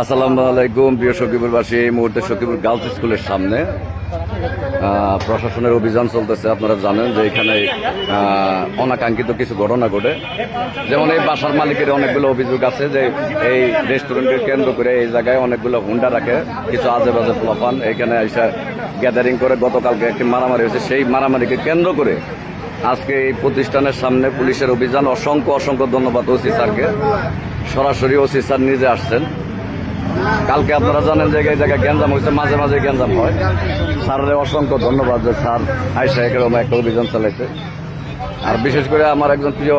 আসসালামু আলাইকুম, প্রিয় সকিপুরবাসী এই মুহূর্তে সকিপুর গার্লস স্কুলের সামনে প্রশাসনের অভিযান চলতেছে। আপনারা জানেন যে এখানে অনাকাঙ্ক্ষিত কিছু ঘটনা ঘটে। যেমন এই বাসার মালিকের অনেকগুলো অভিযোগ আছে যে এই রেস্টুরেন্টের কেন্দ্র করে এই জায়গায় অনেকগুলো হুন্ডা রাখে, কিছু আজে বাজে ফলাফান। এখানে এসে গ্যাদারিং করে গতকালকে একটি মারামারি হয়েছে। সেই মারামারিকে কেন্দ্র করে আজকে এই প্রতিষ্ঠানের সামনে পুলিশের অভিযান। অসংখ্য অসংখ্য ধন্যবাদ ওসি স্যারকে। সরাসরি ওসি স্যার নিজে আসছেন। কালকে আপনারা জানেন যে এই জায়গায় গ্যাঞ্জাম হয়েছে, মাঝে মাঝে গ্যাঞ্জাম হয়। স্যারের অসংখ্য ধন্যবাদ যে স্যার আয়সা এরকম একটা অভিযান চালাইছে। আর বিশেষ করে আমার একজন প্রিয়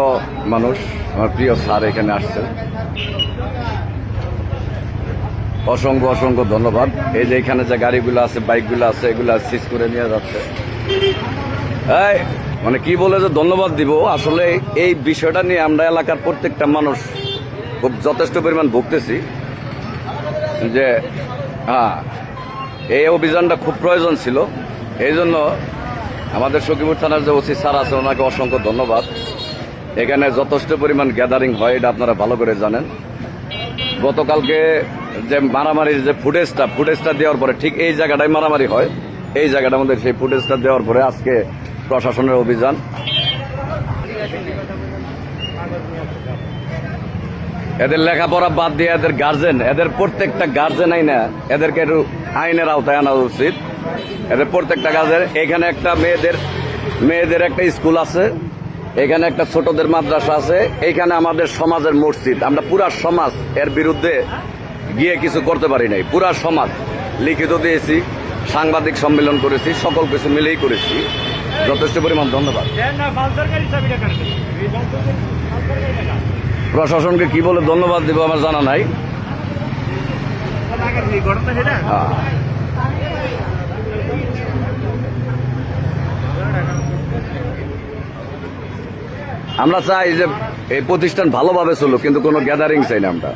মানুষ, আমার প্রিয় স্যার এখানে আসছেন। অসংখ্য অসংখ্য ধন্যবাদ। এই যে এখানে যে গাড়িগুলো আছে, বাইকগুলো আছে, এগুলো সিজ করে নিয়ে যাচ্ছে। মানে কি বলে যে ধন্যবাদ দিব? আসলে এই বিষয়টা নিয়ে আমরা এলাকার প্রত্যেকটা মানুষ খুব যথেষ্ট পরিমাণ ভুগতেছি যে হ্যাঁ এই অভিযানটা খুব প্রয়োজন ছিল। এই জন্য আমাদের সখীপুর থানার যে ওসি স্যার আছে, ওনাকে অসংখ্য ধন্যবাদ। এখানে যথেষ্ট পরিমাণ গ্যাদারিং হয়, এটা আপনারা ভালো করে জানেন। গতকালকে যে মারামারির যে ফুটেজটা ফুটেজটা দেওয়ার পরে ঠিক এই জায়গাটায় মারামারি হয়। এই জায়গাটার মধ্যে সেই ফুটেজটা দেওয়ার পরে আজকে প্রশাসনের অভিযান। এদের লেখাপড়া বাদ দিয়ে এদের গার্জেন এদের প্রত্যেকটা গার্জেন আইনা এদেরকে একটু আইনের আওতায় আনা উচিত। এদের প্রত্যেকটা গার্জেন এখানে একটা মেয়েদের মেয়েদের একটা স্কুল আছে, এখানে একটা ছোটদের মাদ্রাসা আছে এইখানে আমাদের সমাজের মসজিদ। আমরা পুরা সমাজ এর বিরুদ্ধে গিয়ে কিছু করতে পারি নাই। পুরা সমাজ, লিখিত দিয়েছি, সাংবাদিক সম্মেলন করেছি, সকল কিছু মিলেই করেছি। যথেষ্ট পরিমাণ ধন্যবাদ। প্রশাসনকে কি বলে ধন্যবাদ দিব আমার জানা নাই। আমরা চাই যে এই প্রতিষ্ঠান ভালোভাবে চলুক, কিন্তু কোনো গ্যাদারিং চাই না আমরা